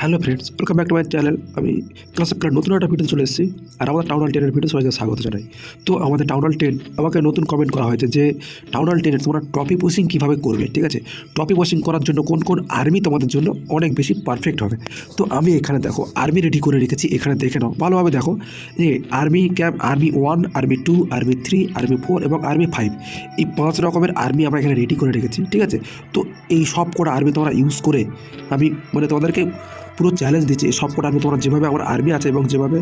Hello friends welcome back to my channel আমি class of নতুন একটা ভিডিও চলে এসেছি আর আমাদের টাউন হল টেনের ভিডিও সবাইকে স্বাগত জানাই। তো আমাদের টাউন হল টেন আমাকে নতুন কমেন্ট করা হয়েছে যে টাউন হল টেনের তোমরা টপি পোস্টিং কীভাবে করবে, ঠিক আছে? টপি পোস্টিং করার জন্য কোন কোন আর্মি তোমাদের জন্য অনেক বেশি পারফেক্ট হবে। তো আমি এখানে দেখো আর্মি রেডি করে রেখেছি, এখানে দেখে নাও। ভালোভাবে দেখো, যে army camp army one army two army three army four এবং আর্মি ফাইভ এই পাঁচ রকমের আর্মি আমরা এখানে রেডি করে রেখেছি, ঠিক আছে? তো এই সব কটা আর্মি তোমরা ইউজ করে আমি মানে তোমাদেরকে পুরো চ্যালেঞ্জ দিচ্ছি এই সব কটা আর্মি তোমরা যেভাবে আমার আর্মি আছে এবং যেভাবে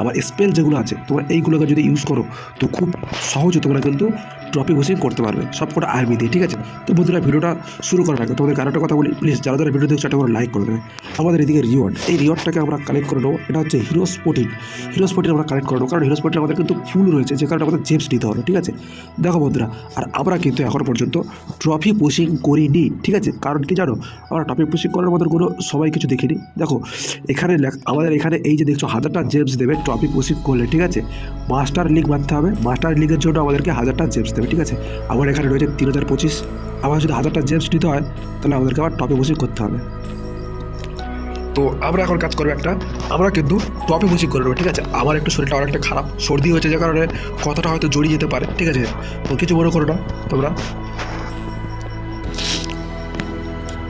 আমার স্পেল যেগুলো আছে, তোমরা এইগুলোকে যদি ইউজ করো, তো খুব সহজে তোমরা কিন্তু ট্রপি ঘোষিং করতে পারবে সব কটা আর্মি দিয়ে, ঠিক আছে? তো বন্ধুরা, ভিডিওটা শুরু করার আগে তোমাদের কারোটা কথা বলি। প্লিজ যারা যারা ভিডিও দেখছ, একটা করে লাইক করে দেবে। আমাদের এদিকে রিওয়ার্ড এই রিওয়ার্ডটাকে আমরা কালেক্ট করে নেব। এটা হচ্ছে হিরো স্পোর্টিন হিরো স্পোর্টিন আমরা কালেক্ট করে নেব। কারণ হিরো স্পোর্টিন আমাদের কিন্তু ফুল রয়েছে। যে কারণে আমাদের জেমস নিতে হবে, ঠিক আছে? দেখো বন্ধুরা, আর আমরা কিন্তু এখন পর্যন্ত ট্রফি পুশিং করিনি, ঠিক আছে? কারণ কি জানো? আমরা ট্রফি পুশিং করার মতো কোনো সবাই কিছু দেখিনি। দেখো, এখানে আমাদের এখানে এই যে দেখছ, হাজারটা জেমস দেবে ট্রফি পুশিং করলে, ঠিক আছে? মাস্টার লিগ মারতে হবে মাস্টার লিগের জন্য আমাদেরকে হাজারটা জেমস দেবে, ঠিক আছে? আমার এখানে রয়েছে তিন হাজার পঁচিশ, আমার যদি হাজারটা জেমস নিতে হয়, তাহলে আমাদেরকে আবার টপে পুশিং করতে হবে। তো আমরা এখন কাজ করব একটা, আমরা কিন্তু টপে মুসিক করে নেব, ঠিক আছে? আমার একটু শরীরটা অনেকটা খারাপ, সর্দি হয়েছে যে কারণে, কথাটা হয়তো জড়িয়ে যেতে পারে, ঠিক আছে? তো কিছু মনে করো না, তোমরা।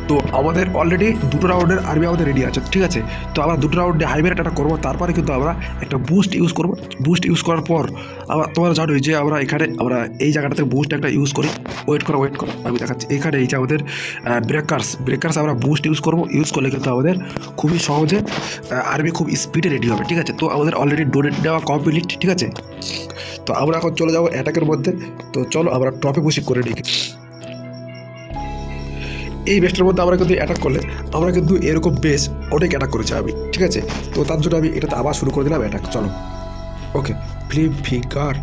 তো আমাদের অলরেডি দুটো রাউন্ডের আর্মি আমাদের রেডি আছে, ঠিক আছে? তো আমরা দুটো রাউন্ডে হাইওয়ে একটা করব, তারপরে কিন্তু আমরা একটা বুস্ট ইউজ করব। বুস্ট ইউজ করার পর আমরা, তোমরা জানোই যে আমরা এখানে, আমরা এই জায়গাটাতে বুস্ট একটা ইউজ করি। ওয়েট করো ওয়েট করো, আমি দেখাচ্ছি। এখানে এই যে আমাদের ব্রেকার্স ব্রেকার্স আমরা বুস্ট ইউজ করব। ইউজ করলে কিন্তু আমাদের খুবই সহজে আর্মি খুব স্পিডে রেডি হবে, ঠিক আছে? তো আমাদের অলরেডি ডোনেট দেওয়া কমপ্লিট ঠিক আছে? তো আমরা এখন চলে যাব অ্যাটাকের মধ্যে। তো চলো, আমরা ট্রফি পুশিং করে নিই। এই বেস্টের মধ্যে আমরা কিন্তু অ্যাটাক করলে, আমরা কিন্তু এরকম বেস অনেক অ্যাটাক করেছি আমি, ঠিক আছে? তো তার জন্য আমি এটাতে আবার শুরু করে দিলাম অ্যাটাক চলো। Okay flip figure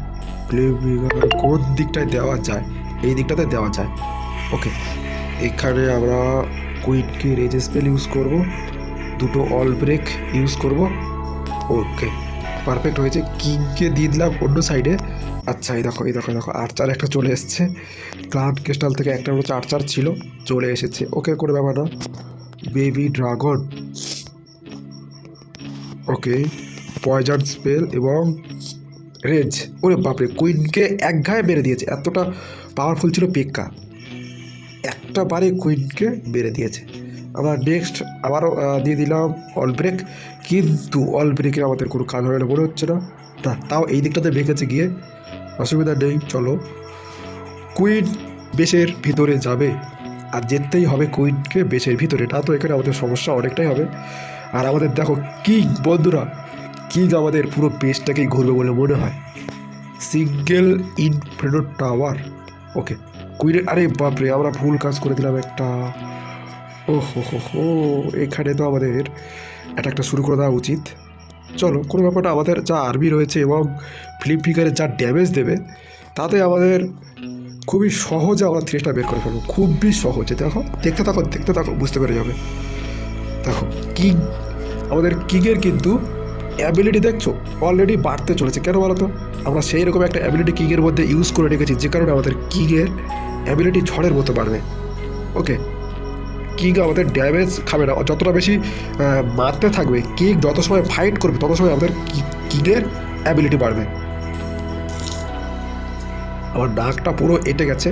flip figure কোন দিকটায় দেওয়া যায়? এই দিকটাতে দেওয়া যায়। ওকে এখানে আমরা কুইনকে রেজ স্পেল ইউজ করব, দুটো অল ব্রেক ইউজ করব। ওকে পারফেক্ট হয়েছে। কিংকে দিয়ে দিলাম অন্য সাইডে আচ্ছা এই দেখো এই দেখো দেখো আর্চার একটা চলে এসছে। ক্লান ক্রিস্টাল থেকে একটা হচ্ছে আর্চার ছিল, চলে এসেছে। ওকে করে ব্যাপার না baby dragon okay poison spell এবং রেজ ওরে বাপরে কুইনকে এক ঘায়ে মেরে দিয়েছে। এতটা পাওয়ারফুল ছিল পেক্কা একটা বারে কুইনকে মেরে দিয়েছে। আমরা নেক্সট আবারও দিয়ে দিলাম অল ব্রেক কিন্তু অল ব্রেকের আমাদের কোনো কাজ হয় না, মনে হচ্ছে না। না তাও এই দিকটাতে বেঁকেছে গিয়ে। অসুবিধা নেই, চলো। কুইন বেশের ভিতরে যাবে। আর যেতেই হবে কুইনকে বেশের ভিতরে না তো এখানে আমাদের সমস্যা অনেকটাই হবে। আর আমাদের দেখো কিং, বন্ধুরা, কিং আমাদের পুরো বেশটাকেই ঘুরবে বলে মনে হয়। Single ইনফ্রেডো tower. ওকে কুইনের আরে বাপরে, আমরা ভুল কাজ করে দিলাম একটা। ও হো হো হো এখানে তো আমাদের অ্যাটাকটা শুরু করে দেওয়া উচিত। চলো, কোনো ব্যাপারটা আমাদের যা আর্মি রয়েছে এবং ফ্লিপ ফিগারে যা ড্যামেজ দেবে, তাতে আমাদের খুবই সহজে আমরা থ্রেসটা বের করে ফেলব। খুবই সহজে, দেখো, দেখতে থাকো দেখতে থাকো, বুঝতে পেরে যাবে। দেখো কিং আমাদের কিংয়ের কিন্তু অ্যাবিলিটি দেখছ অলরেডি বাড়তে চলেছে। কেন বলো তো? আমরা সেই রকম একটা অ্যাবিলিটি কিংয়ের মধ্যে ইউজ করে রেখেছি, যে কারণে আমাদের কিংয়ের অ্যাবিলিটি ঝড়ের মতো বাড়বে। ওকে কিং আমাদের ড্যামেজ খাবে না? যতটা বেশি মারতে থাকবে, কিং যত সময় ফাইট করবে, তত সময় আমাদের কিংয়ের অ্যাবিলিটি বাড়বে? আমার নাকটা পুরো এঁটে গেছে,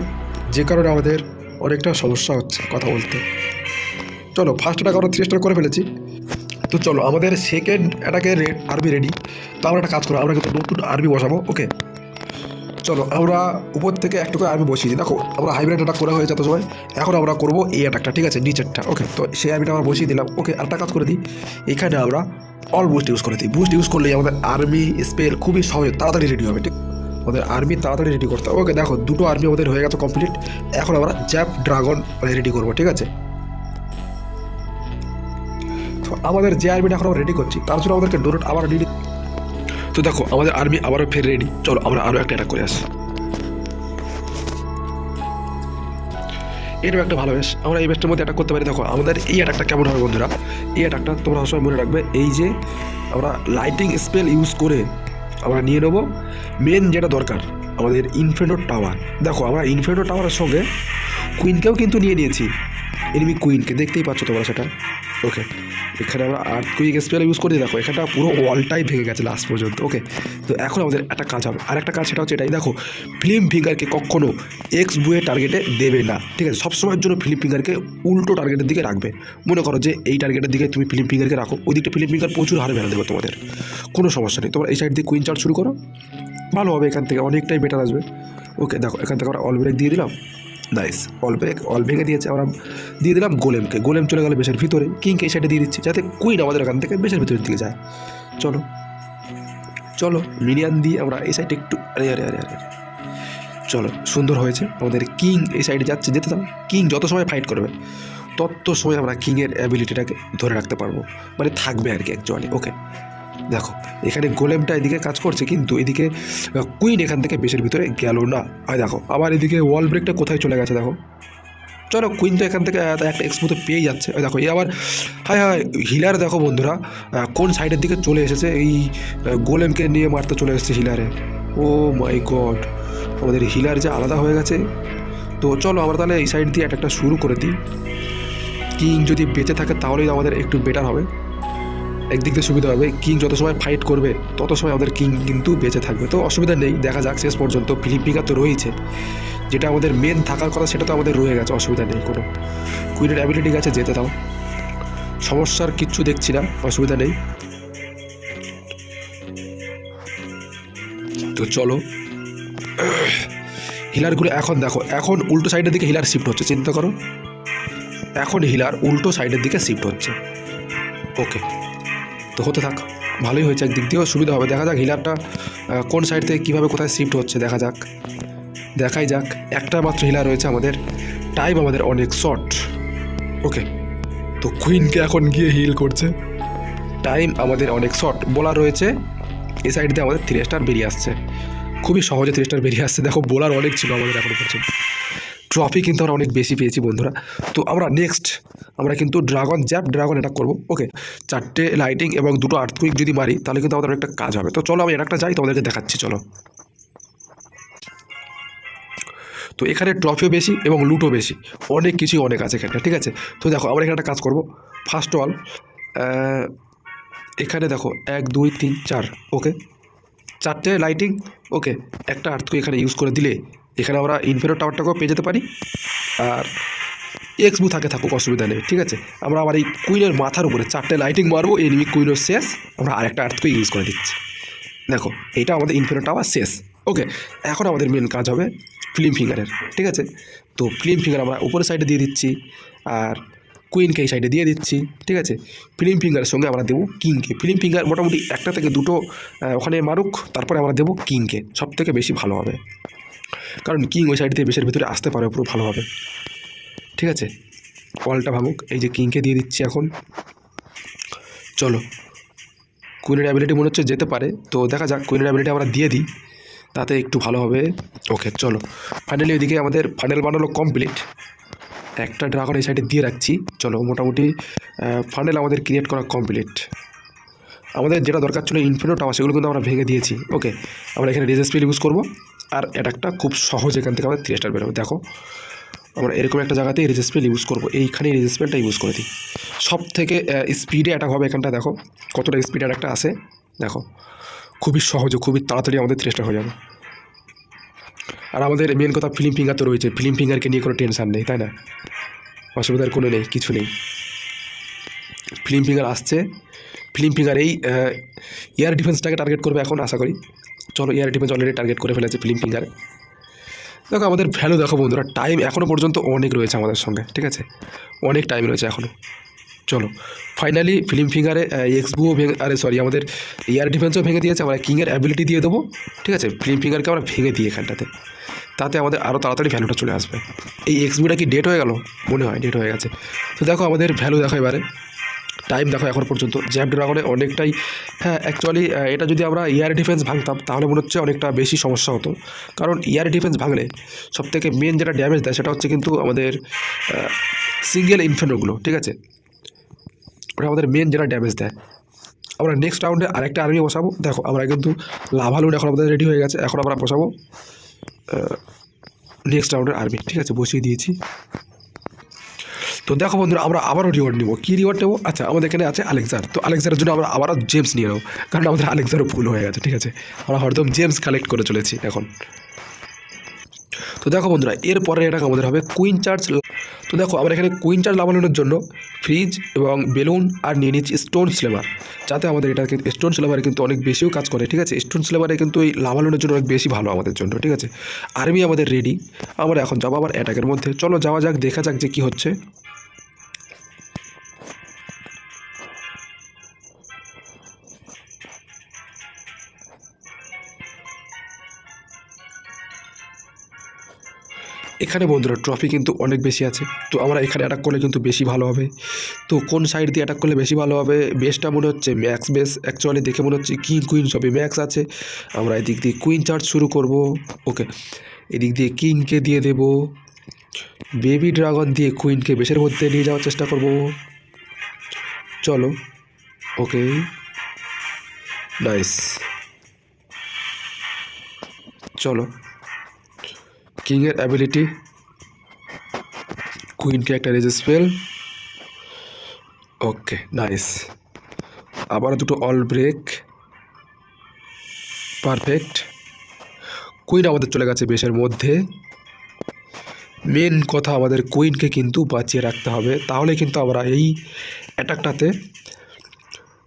যে কারণে আমাদের অনেকটা সমস্যা হচ্ছে কথা বলতে। চলো ফার্স্ট অ্যাটাক আমরা থ্রি স্টার করে ফেলেছি। তো চলো, আমাদের সেকেন্ড অ্যাটাকে আর্মি রেডি তো আমরা একটা কাজ করব আমরা কিন্তু নতুন আর্মি বসাবো ওকে চলো, আমরা উপর থেকে একটু করে বসিয়ে দিই। দেখো, আমরা হাইব্রিড অ্যাটাক করা হয়েছে এত সময়। এখন আমরা করব এই অ্যাটাকটা ঠিক আছে? নিচেরটা ওকে তো সেই আর্মিটা আমরা বসিয়ে দিলাম। ওকে একটা কাজ করে দিই। এখানে আমরা অল বুস্ট ইউজ করে দিই। বুস্ট ইউজ করলে আমাদের আর্মি স্পেল খুবই সহজে তাড়াতাড়ি রেডি হবে, ঠিক? আমাদের আর্মি তাড়াতাড়ি রেডি করতে হবে। ওকে দেখো, দুটো আর্মি আমাদের হয়ে গেছে কমপ্লিট এখন আমরা জ্যাপ ড্রাগন রেডি করব, ঠিক আছে? আমাদের যে আর্মিটা এখন আমরা রেডি করছি, তার জন্য আমাদেরকে ডোনেট আবার রেডি তো দেখো, আমাদের আর্মি আবারও ফের রেডি চলো, আমরা আরও একটা অ্যাটাক করে আসি। এটাও একটা ভালো বেশ আমরা এই বেশটার মধ্যে অ্যাটাক করতে পারি। দেখো, আমাদের এই অ্যাটাকটা কেমন হবে বন্ধুরা? এই অ্যাটাকটা তোমরা সবাই মনে রাখবে, এই যে আমরা লাইটিং স্পেল ইউজ করে আমরা নিয়ে নেব। মেন যেটা দরকার, আমাদের ইনফ্রেডো টাওয়ার দেখো, আমরা ইনফ্রেডো টাওয়ারের সঙ্গে কুইনকেও কিন্তু নিয়ে নিয়েছি। এনিমি কুইনকে দেখতেই পাচ্ছ তোমরা সেটা। ওকে এখানে আমরা আর্থ কুইক স্পেল ইউজ করি, দেখো, এখানটা পুরো ওয়ালটাই ভেঙে গেছে লাস্ট পর্যন্ত ওকে তো এখন আমাদের একটা কাজ হবে আর একটা কাজ সেটা হচ্ছে এটাই, দেখো ফিল্ম ফিঙ্গারকে কখনো এক্স বুয়ে টার্গেটে দেবে না, ঠিক আছে? সবসময়ের জন্য ফিল্ম ফিঙ্গারকে উল্টো টার্গেটের দিকে রাখবে। মনে করো যে এই টার্গেটের দিকে তুমি ফিল্ম ফিঙ্গারকে রাখো, ওই দিকটা ফিল্ম ফিঙ্গার প্রচুর হারে বেড়া দেবে তোমাদের, কোনো সমস্যা নেই। তোমরা এই সাইড দিয়ে কুইন চার্জ শুরু করো, ভালো হবে, এখান থেকে অনেকটাই বেটার আসবে। ওকে দেখো, এখান থেকে আমরা অল ব্রেক দিয়ে দিলাম। নাইস অল ব্রেক অল ভেঙে দিয়েছে। আমরা দিয়ে দিলাম গোলেমকে। গোলেম চলে গেল বেশের ভিতরে। কিংকে সাইডে দিয়ে দিচ্ছে যাতে কুইন আমাদের এখান থেকে বেশের ভিতরের দিকে যায়। চলো। চলো মিনিয়ান দিয়ে আমরা এই সাইডে একটু আরে আরে আরে আরে চলো, সুন্দর হয়েছে। আমাদের কিং এই সাইডে যাচ্ছে, যেতে দাও। কিং যত সময় ফাইট করবে, তত সময় আমরা কিংয়ের অ্যাবিলিটিটাকে ধরে রাখতে পারব। মানে থাকবে আর কি অ্যাকচুয়ালি ওকে দেখো, এখানে গোলেমটা এদিকে কাজ করছে, কিন্তু এদিকে কুইন এখান থেকে বেশের ভিতরে গেল না। আর দেখো, আবার এদিকে ওয়াল ব্রেকটা কোথায় চলে গেছে দেখো। চলো কুইন তো এখান থেকে একটা এক্সপোতে পেয়ে যাচ্ছে। দেখো এই আবার, হায় হায় হিলার দেখো বন্ধুরা কোন সাইডের দিকে চলে এসেছে? এই গোলেমকে নিয়ে মারতে চলে এসেছে হিলারে ও মাই গড আমাদের হিলার যে আলাদা হয়ে গেছে। তো চলো, আমরা তাহলে এই সাইড দিয়ে একটা শুরু করে দিই। কিং যদি বেঁচে থাকে, তাহলেই আমাদের একটু বেটার হবে। একদিক দিয়ে সুবিধা হবে কিং যত সময় ফাইট করবে, তত সময় আমাদের কিং কিন্তু বেঁচে থাকবে। তো অসুবিধা নেই, দেখা যাক শেষ পর্যন্ত ফিলিপিকা তো রয়েছে যেটা আমাদের মেন থাকার কথা সেটা তো আমাদের রয়ে গেছে, অসুবিধা নেই কোনো। কুইনের অ্যাবিলিটি গেছে, যেতে দাও। সমস্যার কিচ্ছু দেখছি না, অসুবিধা নেই। তো চলো। হিলারগুলো এখন দেখো, এখন উল্টো সাইডের দিকে হিলার শিফট হচ্ছে, চিন্তা করো। এখন হিলার উল্টো সাইডের দিকে শিফট হচ্ছে। ওকে তো হতে থাক, ভালোই হয়েছে একদিক দিয়েও, সুবিধা হবে। দেখা যাক হিলারটা কোন সাইড থেকে কীভাবে কোথায় শিফট হচ্ছে, দেখা যাক। দেখাই যাক, একটা মাত্র হিলার রয়েছে আমাদের। টাইম আমাদের অনেক শর্ট ওকে তো কুইনকে এখন গিয়ে হিল করছে। টাইম আমাদের অনেক শর্ট বোলার রয়েছে এই সাইড দিয়ে আমাদের থ্রি স্টার বেরিয়ে আসছে। খুবই সহজে থ্রি স্টার বেরিয়ে আসছে। দেখো বোলার অনেক ছিল আমাদের এখনও পর্যন্ত। ট্রফি কিন্তু আমরা অনেক বেশি পেয়েছি বন্ধুরা। তো আমরা নেক্সট আমরা কিন্তু ড্রাগন জ্যাপ ড্রাগন অ্যাটাক করব। ওকে চারটে লাইটিং এবং দুটো আর্থকুইক যদি মারি, তাহলে কিন্তু আমাদের একটা কাজ হবে। তো চলো আমি একটা যাই, তোমাদেরকে দেখাচ্ছি, চলো। তো এখানে ট্রফিও বেশি এবং লুটও বেশি। অনেক কিছুই অনেক আছে এখানে, ঠিক আছে? তো দেখো, আমরা এখানে একটা কাজ করব। ফার্স্ট অল এখানে দেখো, এক, দুই, তিন, চার ওকে চারটে লাইটিং ওকে একটা আর্থকে এখানে ইউজ করে দিলে এখানে আমরা ইনফেরো টাওয়ারটাকেও পেয়ে যেতে পারি। আর এক্স বু থাকে থাকুক, অসুবিধা নেই, ঠিক আছে? আমরা আবার এই কুইনের মাথার উপরে চারটে লাইটিং মারবো এনিমি কুইনের শেষ। আমরা আরেকটা আর্থকে ইউজ করে দিচ্ছি। দেখো, এটা আমাদের ইনফিনিট টাওয়ার শেষ। ওকে এখন আমাদের মেন কাজ হবে ফিল্ম ফিঙ্গারের ঠিক আছে? তো ফিল্ম ফিঙ্গার আমরা উপরের সাইডে দিয়ে দিচ্ছি, আর কুইনকে এই সাইডে দিয়ে দিচ্ছি, ঠিক আছে? ফিল্ম ফিঙ্গারের সঙ্গে আমরা দেবো কিংকে ফিল্ম ফিঙ্গার মোটামুটি একটা থেকে দুটো ওখানে মারুক, তারপরে আমরা দেবো কিংকে সব থেকে বেশি ভালো হবে। কারণ কিং ওই সাইড দিয়ে বেশের ভিতরে আসতে পারে, পুরো ভালো হবে ঠিক আছে? কলটা ভাঙুক, এই যে কিংকে দিয়ে দিচ্ছি এখন। চলো। কুইনের অ্যাবিলিটি মনে হচ্ছে যেতে পারে, তো দেখা যাক কুইনের অ্যাবিলিটি আমরা দিয়ে দিই, তাতে একটু ভালো হবে। ওকে চলো। ফাইনালি ওইদিকে আমাদের ফাইনাল বানানো কমপ্লিট একটা ড্রাগন এই সাইডে দিয়ে রাখছি। চলো, মোটামুটি ফাইনাল আমাদের ক্রিয়েট করা কমপ্লিট আমাদের যেটা দরকার ছিল ইনফিনিট টাওয়ার সেগুলো কিন্তু আমরা ভেঙে দিয়েছি। ওকে আমরা এখানে রেজেস ইউজ করব। আর একটা খুব সহজ এখান থেকে আমাদের থ্রি স্টার বেরোবে দেখো, আমরা এরকম একটা জায়গাতেই রেজেস স্পেল ইউজ করব। এইখানে রেজেস স্পেলটা ইউজ করে দিই। সব থেকে স্পিডে অ্যাটাক হবে এখানটা, দেখো। কতটা স্পিড অ্যাটাকটা আসে দেখো। খুবই সহজে, খুবই তাড়াতাড়ি আমাদের থ্রি হয়ে যাবে। আর আমাদের মেন কথা ফিল্ম ফিঙ্গার তো রয়েছে। ফিল্ম ফিঙ্গারকে নিয়ে কোনো টেনশান নেই, তাই না? অসুবিধার কোনো নেই, কিছু নেই। ফিল্ম ফিঙ্গার আসছে। ফিল্ম ফিঙ্গার এই এয়ার ডিফেন্সটাকে টার্গেট করবে এখন, আশা করি। চলো এয়ার ডিফেন্স অলরেডি টার্গেট করে ফেলেছে ফিল্ম ফিঙ্গারে দেখো, আমাদের ভ্যালু দেখো বন্ধুরা টাইম এখনও পর্যন্ত অনেক রয়েছে আমাদের সঙ্গে, ঠিক আছে? অনেক টাইম রয়েছে এখনও চলো ফাইনালি ফিল্ম ফিঙ্গারে এক্সবুও ভেঙে, আরে সরি আমাদের এয়ার ডিফেন্সও ভেঙে দিয়েছে, আমরা কিংয়ের অ্যাবিলিটি দিয়ে দেবো, ঠিক আছে? ফিল্ম ফিঙ্গারকে আমরা ভেঙে দিই এখানটাতে। তাতে আমাদের আরও তাড়াতাড়ি ভ্যালুটা চলে আসবে। এই এক্সবুটা কি ডেট হয়ে গেল? মনে হয় ডেট হয়ে গেছে। তো দেখো, আমাদের ভ্যালু দেখো এবারে। টাইম দেখো এখন পর্যন্ত। জ্যাপ ড্রাগনে অনেকটাই হ্যাঁ অ্যাকচুয়ালি এটা যদি আমরা এয়ার ডিফেন্স ভাঙতাম, তাহলে মনে হচ্ছে অনেকটা বেশি সমস্যা হতো। কারণ এয়ার ডিফেন্স ভাঙলে সবথেকে মেন যেটা ড্যামেজ দেয়, সেটা হচ্ছে কিন্তু আমাদের সিঙ্গেল ইনফেনোগুলো ঠিক আছে? ওটা আমাদের মেন যেটা ড্যামেজ দেয়। আমরা নেক্সট রাউন্ডে আরেকটা আর্মি বসাবো। দেখো, আমরা কিন্তু লাভালুন এখন আমাদের রেডি হয়ে গেছে। এখন আমরা বসাবো নেক্সট রাউন্ডের আর্মি ঠিক আছে? বসিয়ে দিয়েছি। তো দেখো বন্ধুরা, আমরা আবারও রিওয়ার্ড নেব। কী রিওয়ার্ড নেব? আচ্ছা আমাদের এখানে আছে আলেক্সার তো আলেক্সারের জন্য আমরা আবারও জেমস নিয়ে নেব, কারণ আমাদের আলেক্সারও ভুল হয়ে গেছে, ঠিক আছে? আমরা হরদম জেমস কালেক্ট করে চলেছি এখন। তো দেখো বন্ধুরা, এরপরে এটা আমাদের হবে কুইন চার্জ তো দেখো, আমরা এখানে কুইন চার্জ লাভানোর জন্য ফ্রিজ এবং বেলুন আর নিয়ে নিচ্ছি স্টোন সিলেবার যাতে আমাদের এটা কিন্তু স্টোন স্লেভারে কিন্তু অনেক বেশিও কাজ করে, ঠিক আছে? স্টোন সিলেবারে কিন্তু এই লাভানোর জন্য অনেক বেশি ভালো আমাদের জন্য, ঠিক আছে? আর্মি আমাদের রেডি আমরা এখন যাব আবার অ্যাটাকের মধ্যে। চলো যাওয়া যাক, দেখা যাক যে কী হচ্ছে। এখানে বন্ধুরা ট্রফি কিন্তু অনেক বেশি আছে। তো আমরা এখানে অ্যাটাক করলে কিন্তু বেশি ভালো হবে। তো কোন সাইড দিয়ে অ্যাটাক করলে বেশি ভালো হবে? বেসটা মনে হচ্ছে ম্যাক্স বেস অ্যাকচুয়ালি দেখে মনে হচ্ছে কিং কুইন সবই ম্যাক্স আছে। আমরা এদিক দিয়ে কুইন চার্জ শুরু করব। ওকে এদিক দিয়ে কিংকে দিয়ে দেব। বেবি ড্রাগন দিয়ে কুইনকে বেসের মধ্যে নিয়ে যাওয়ার চেষ্টা করব। চলো ওকে নাইস চলো। কিংয়ের অ্যাবিলিটি কুইনকে একটা রেজে স্পেল ওকে নাইস আবার দুটো অল ব্রেক পারফেক্ট কুইন আমাদের চলে গেছে বেশের মধ্যে। মেন কথা আমাদের কুইনকে কিন্তু বাঁচিয়ে রাখতে হবে। তাহলে কিন্তু আমরা এই অ্যাটাকটাতে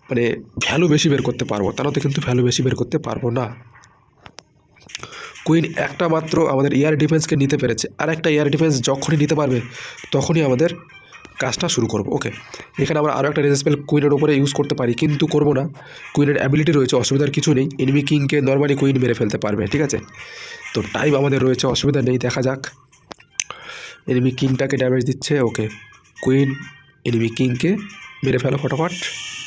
মানে ভ্যালু বেশি বের করতে পারব। তাহলে কিন্তু ভ্যালু বেশি বের করতে পারব না। কুইন একটা মাত্র আমাদের এয়ার ডিফেন্সকে নিতে পেরেছে। আর একটা এয়ার ডিফেন্স যখনই নিতে পারবে, তখনই আমাদের কাজটা শুরু করব। ওকে, এখানে আমরা আরও একটা রেজিস্পেল কুইনের উপরে ইউজ করতে পারি, কিন্তু করব না। কুইনের অ্যাবিলিটি রয়েছে, অসুবিধার কিছু নেই। এনিমি কিংকে নর্মালি কুইন মেরে ফেলতে পারবে, ঠিক আছে? তো টাইম আমাদের রয়েছে, অসুবিধা নেই, দেখা যাক। এনিমি কিংটাকে ড্যামেজ দিচ্ছে, ওকে। কুইন এনিমি কিংকে মেরে ফেলো ফটাফট,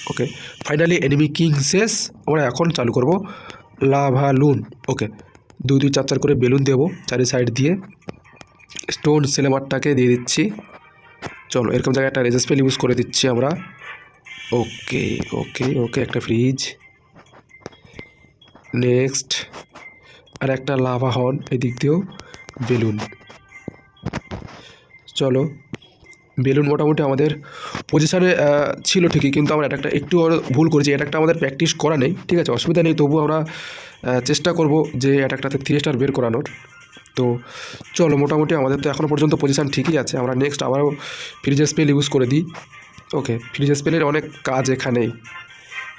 ওকে। ফাইনালি এনিমি কিং শেষ। আমরা এখন চালু করব লাভালুন, ওকে। দুই দুই চার চার করে বেলুন দেবো চারি সাইড দিয়ে। স্টোন সিনেমারটাকে দিয়ে দিচ্ছি। চলো, এরকম জায়গায় একটা রেজার স্পেল ইউজ করে দিচ্ছি আমরা। ওকে ওকে ওকে একটা ফ্রিজ নেক্সট আর একটা লাভা হর্ন এদিক দিয়েও বেলুন। চলো বেলুন মোটামুটি আমাদের পজিশানে ছিল ঠিকই, কিন্তু আমরা একটা একটু ভুল করেছি একটা আমাদের প্র্যাকটিস করা নেই, ঠিক আছে, অসুবিধা নেই তবু আমরা চেষ্টা করব যে অ্যাটাকটাতে থ্রি স্টার বের করানোর। তো চলো, মোটামুটি আমাদের তো এখনও পর্যন্ত পজিশান ঠিকই আছে, আমরা নেক্সট আবারও ফ্রিজ স্পেল ইউজ করে দিই। ওকে ফ্রিজ স্পেলের অনেক কাজ এখানেই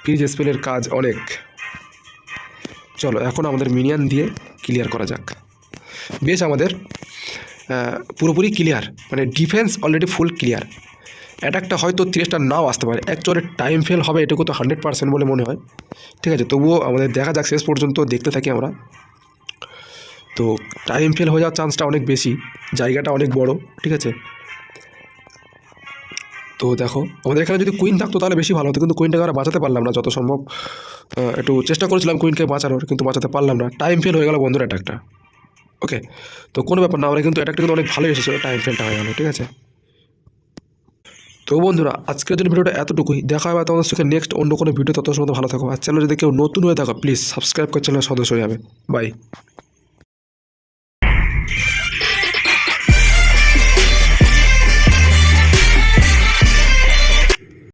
ফ্রিজ স্পেলের কাজ অনেক। চলো, এখন আমাদের মিনিয়ান দিয়ে ক্লিয়ার করা যাক। বেশ আমাদের পুরোপুরি ক্লিয়ার মানে ডিফেন্স অলরেডি ফুল ক্লিয়ার অ্যাটাকটা হয়তো তিরিশটা নাও আসতে পারে অ্যাকচুয়ালি টাইম ফেল হবে এটুকু তো হান্ড্রেড পার্সেন্ট বলে মনে হয়। ঠিক আছে, তবুও আমাদের দেখা যাক, শেষ পর্যন্ত দেখতে থাকি আমরা। তো টাইম ফেল হয়ে যাওয়ার চান্সটা অনেক বেশি, জায়গাটা অনেক বড়, ঠিক আছে? তো দেখো, আমাদের এখানে যদি কুইন থাকতো তাহলে বেশি ভালো হতো, কিন্তু কুইনটাকে আমরা বাঁচাতে পারলাম না, যত সম্ভব। একটু চেষ্টা করেছিলাম কুইনকে বাঁচানোর, কিন্তু বাঁচাতে পারলাম না। টাইম ফেল হয়ে গেল বন্ধুর অ্যাটাকটা ওকে তো কোনো ব্যাপার না আমরা কিন্তু এটা কিন্তু অনেক ভালো এসেছিল টাইম ফেলটা হয়ে গেল, ঠিক আছে? তো বন্ধুরা, আজকের জন্য ভিডিওটা এতটুকুই, দেখা হবে তোমাদের সঙ্গে নেক্সট অন্য কোনো ভিডিও তত সময় ভালো থাকো, আর চ্যানেল যদি কেউ নতুন হয়ে থাকো প্লিজ সাবস্ক্রাইব করে চ্যানেল সদস্য হয়ে যাবে বাই